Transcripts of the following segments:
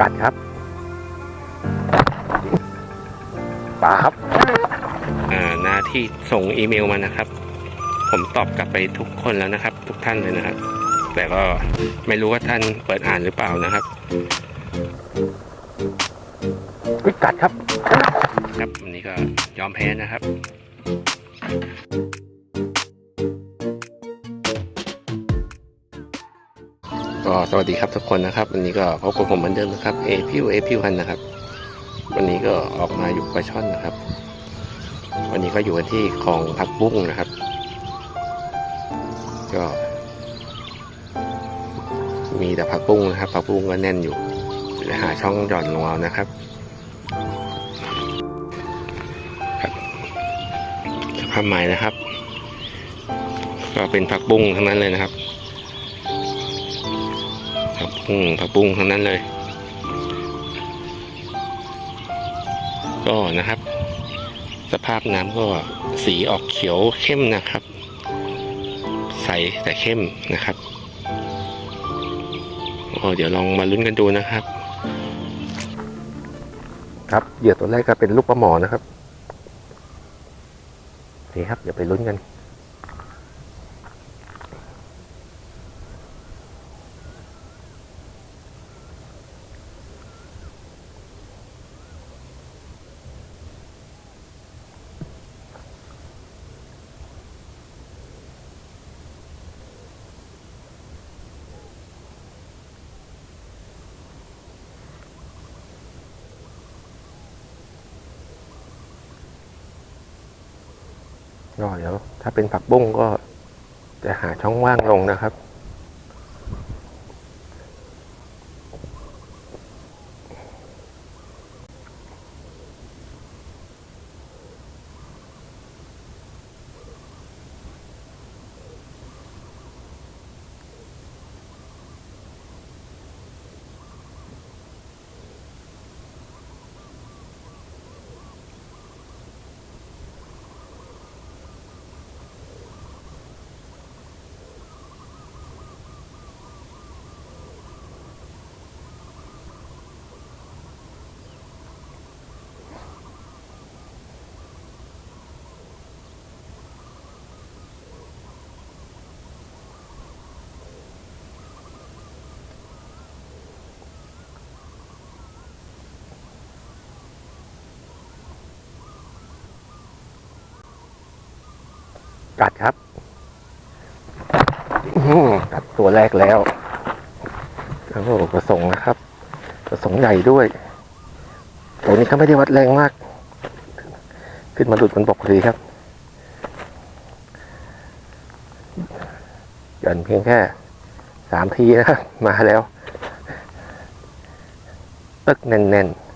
กัดครับปลาครับ อ่าหน้าที่ส่งอีเมลมานะครับ ผมตอบกลับไปทุกคนแล้วนะครับ ทุกท่านเลยนะครับ แต่ก็ไม่รู้ว่าท่านเปิดอ่านหรือเปล่านะครับอุ๊ยกัดครับ ครับวันนี้ก็ยอมแพ้นะครับ ก็สวัสดีครับทุกคนนะครับ วันนี้ก็พบกับผมเหมือนเดิมนะครับเอพิวเอพิวันนะครับ วันนี้ก็ออกมาอยู่ปลาช่อนนะครับ วันนี้ก็อยู่กันที่คลองพักบุ้งนะครับ ก็ มีแต่ผักบุ้งนะครับผักบุ้งก็แน่นอยู่เดี๋ยวหาช่องหย่อนลงเอานะครับสภาพใหม่นะครับ ก็เป็นผักบุ้งทั้งนั้นเลยนะครับ ผักบุ้งผักบุ้งทั้งนั้นเลย ก็นะครับ สภาพน้ำก็สีออกเขียวเข้มนะครับ ใสแต่เข้มนะครับเดี๋ยวลองมาลุ้นกันดูนะครับ ครับเหยื่อตัวแรกก็เป็นลูกปลาหมอนะครับโอเคครับเดี๋ยวไปลุ้นกัน ก็เดี๋ยวถ้าเป็นผักบุ้งก็จะหาช่องว่างลงนะครับ กัดครับกัดตัวแรกแล้วโอ้โหกระสงนะครับ กระสงใหญ่ด้วยตัวนี้ก็ไม่ได้วัดแรงมาก ขึ้นมาดุดบนบกพอดีครับหย่อนเพียงแค่สามทีนะครับมาแล้ว ตึกแน่นๆ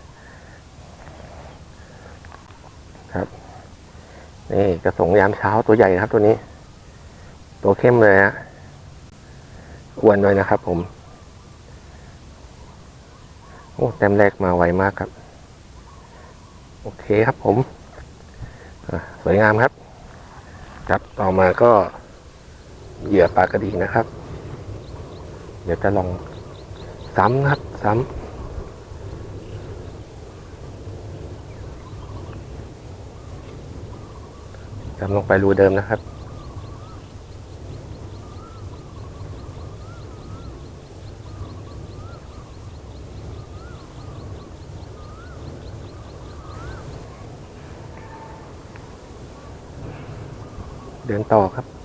ครับ นี่กระสงยามเช้าตัวใหญ่นะครับตัวนี้ ตัวเข้มเลยฮะอ้วนด้วยนะครับผม โอ้แต้มแรกมาไวมากครับ โอเคครับผม สวยงามครับ ครับต่อมาก็เหยื่อปลากระดีนะครับ เดี๋ยวจะลองซ้ำครับซ้ำ จำลงไปรูเดิมนะครับ เดินต่อครับ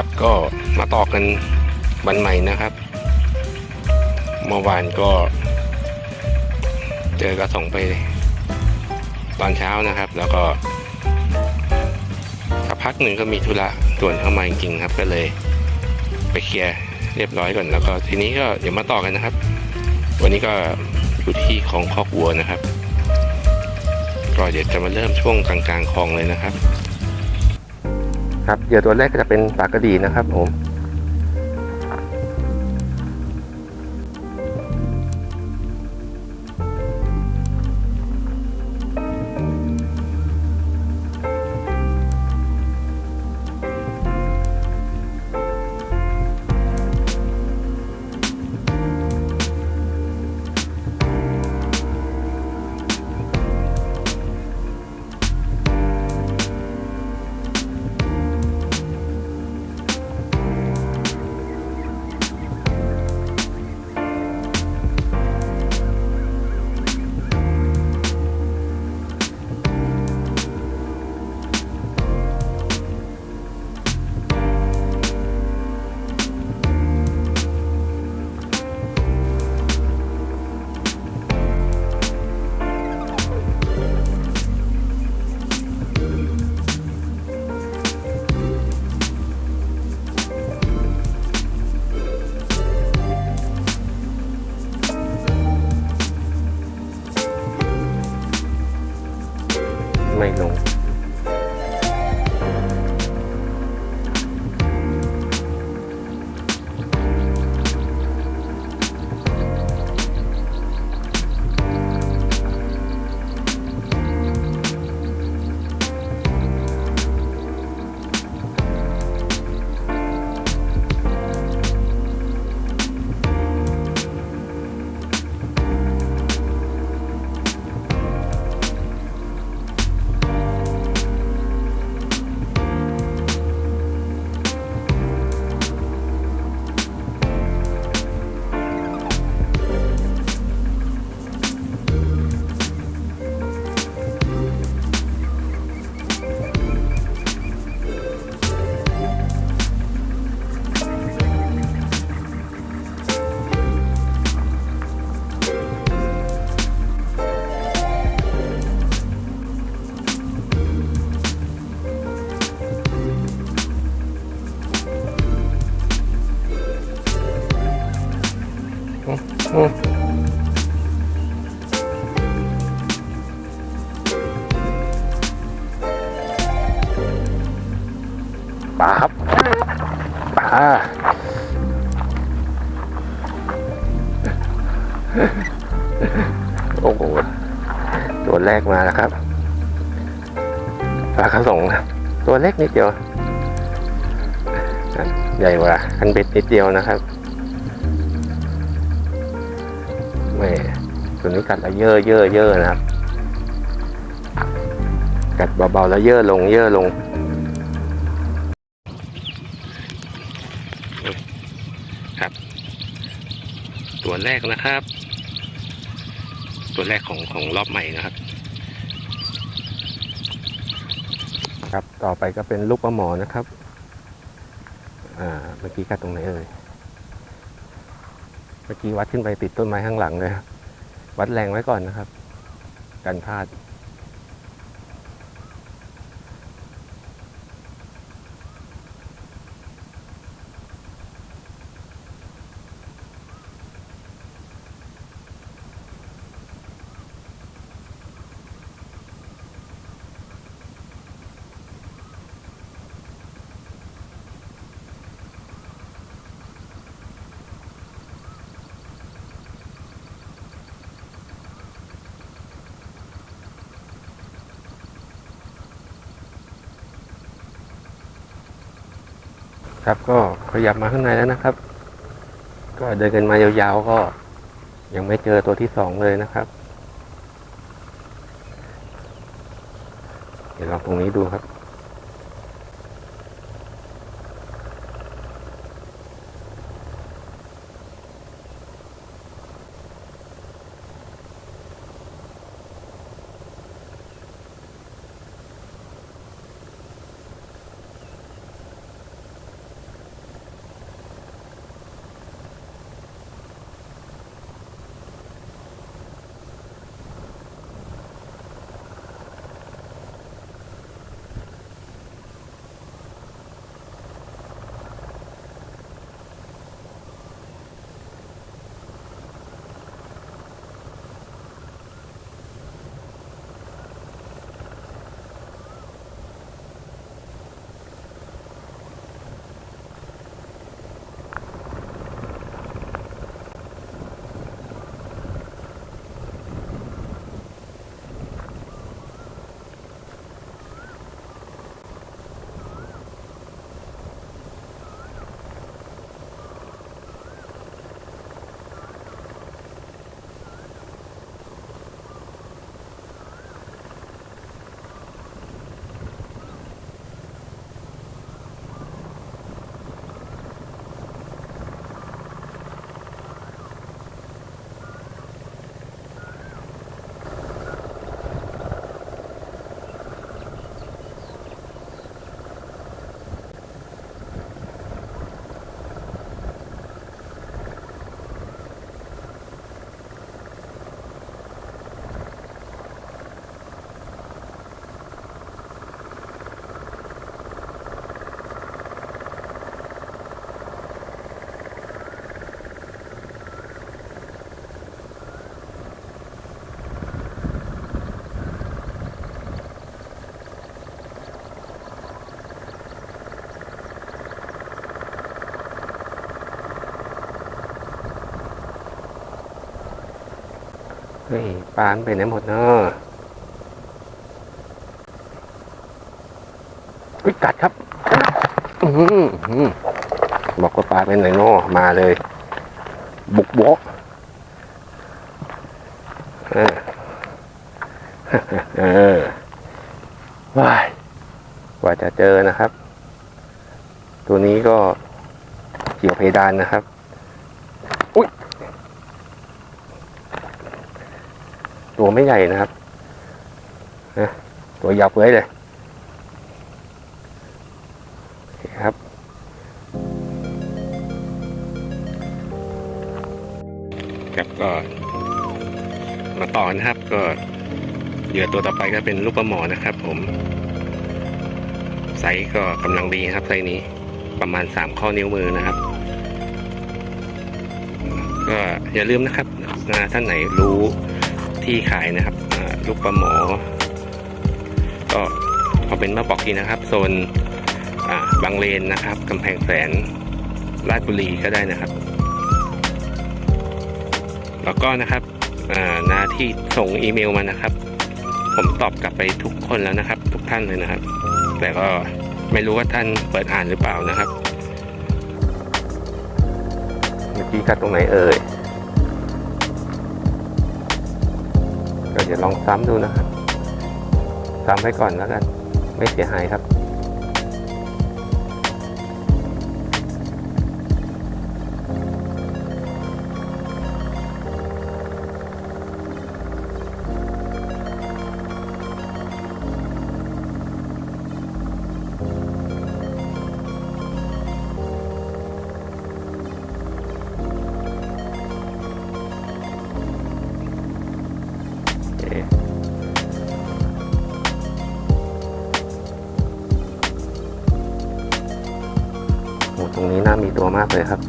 ครับ ก็มาต่อกันวันใหม่นะครับ เมื่อวานก็ เจอกระสงไปตอนเช้านะครับ แล้วก็สักพักหนึ่งก็มีธุระด่วนเข้ามาจริงๆครับ ก็เลย ไปเคลียร์เรียบร้อยก่อนแล้วก็ทีนี้ก็เดี๋ยวมาต่อกันนะครับ วันนี้ก็อยู่ที่ของคอกวัวนะครับ ก็เดี๋ยวจะมาเริ่มช่วงกลางๆคลองเลยนะครับ ครับเหยื่อตัวแรกก็จะเป็นปากกระดีนะครับผม ปลาครับปลาโอ้โหตัวแรกมาแล้วครับปลากระสงนะตัวเล็กนิดเดียว ใหญ่กว่าคันเบ็ดนิดเดียวนะครับ แหม่ตัวนี้กัดแล้วเยอะเยอะเยอะนะครับ กัดเบาๆแล้วเยอะลงเยอะลงตัวแรกนะครับ ตัวแรกของของรอบใหม่นะครับ ครับต่อไปก็เป็นลูกปลาหมอนะครับ อ่าเมื่อกี้กัดตรงไหนเอ่ย เมื่อกี้วัดขึ้นไปติดต้นไม้ข้างหลังเลยวัดแรงไว้ก่อนนะครับ กันพลาด ครับก็ขยับมาข้างในแล้วนะครับ ก็เดินกันมายาวๆก็ ยังไม่เจอตัวที่สองเลยนะครับ เดี๋ยวลองตรงนี้ดูครับ ยปลานไปไหนหมดเนาะอุ้ยกัดครับอือบอกว่าปลาไปไหนเนาะมาเลย บุกบกออเออว้ายกว่าจะเจอนะครับ ตัวนี้ก็เกี่ยวเพดานนะครับ อุ้ย ตัวไม่ใหญ่นะครับนะตัวยาวเฟ้ยเลยครับ ครับก็ มาต่อนะครับ ก็เหยื่อตัวต่อไปก็เป็นลูกปลาหมอนะครับ ผมไซส์ก็กำลังดีครับไซส์นี้ประมาณสามข้อนิ้วมือนะครับ ก็อย่าลืมนะครับ ท่านไหนรู้ ที่ขายนะครับลูกปลาหมอ ก็คอมเมนมาบอกทีนะครับโซนบางเลนนะครับกำแพงแสนราชบุรีก็ได้นะครับ แล้วก็นะครับหน้าที่ส่งอีเมลมานะครับ ผมตอบกลับไปทุกคนแล้วนะครับ ทุกท่านเลยนะครับ แต่ก็ไม่รู้ว่าท่านเปิดอ่านหรือเปล่านะครับ เมื่อกี้กัดตรงไหนเอ่ย เดี๋ยวลองซ้ำดูนะครับซ้ำไว้ก่อนแล้วกัน ไม่เสียหายครับ มากเลยครับ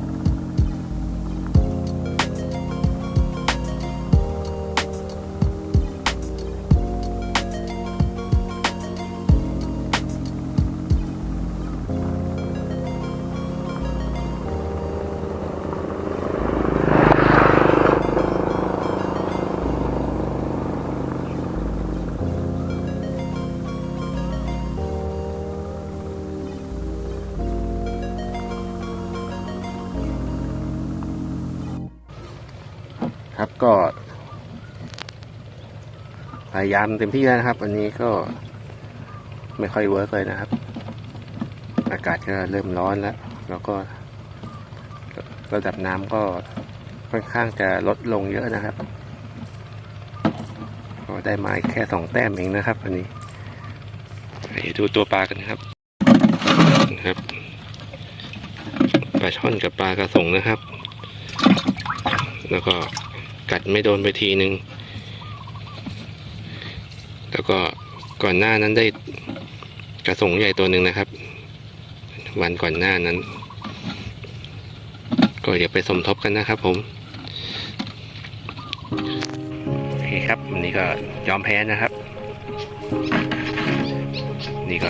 ครับก็ พยายามเต็มที่แล้วนะครับวันนี้ก็ไม่ค่อยเวิร์กเลยนะครับ อากาศก็เริ่มร้อนแล้ว แล้วก็ ระดับน้ำก็ค่อนข้างจะลดลงเยอะนะครับก็ได้มาแค่สองแต้มเองนะครับวันนี้ไปดูตัวปลากันครับนะครับปลาช่อนกับปลากระสงนะครับ แล้วก็ กัดไม่โดนไปทีหนึ่งแล้วก็ก่อนหน้านั้นได้กระสงใหญ่ตัวหนึ่งนะครับ วันก่อนหน้านั้น ก็เดี๋ยวไปสมทบกันนะครับผมโอเคครับวันนี้ก็ยอมแพ้นะครับ นี่ก็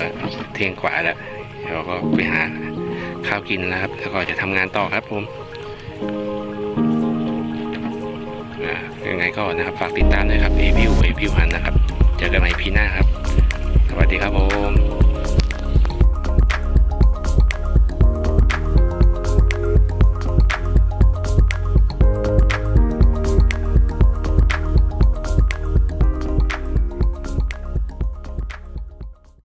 เที่ยงกว่าแล้วเราก็ไปหาข้าวกินแล้วครับ แล้วก็จะทำงานต่อครับผม ยังไงก็นะครับฝากติดตามด้วยครับเอพิวเอพิวฮันนะครับ เจอกันใหม่พีหน้าครับ สวัสดีครับผม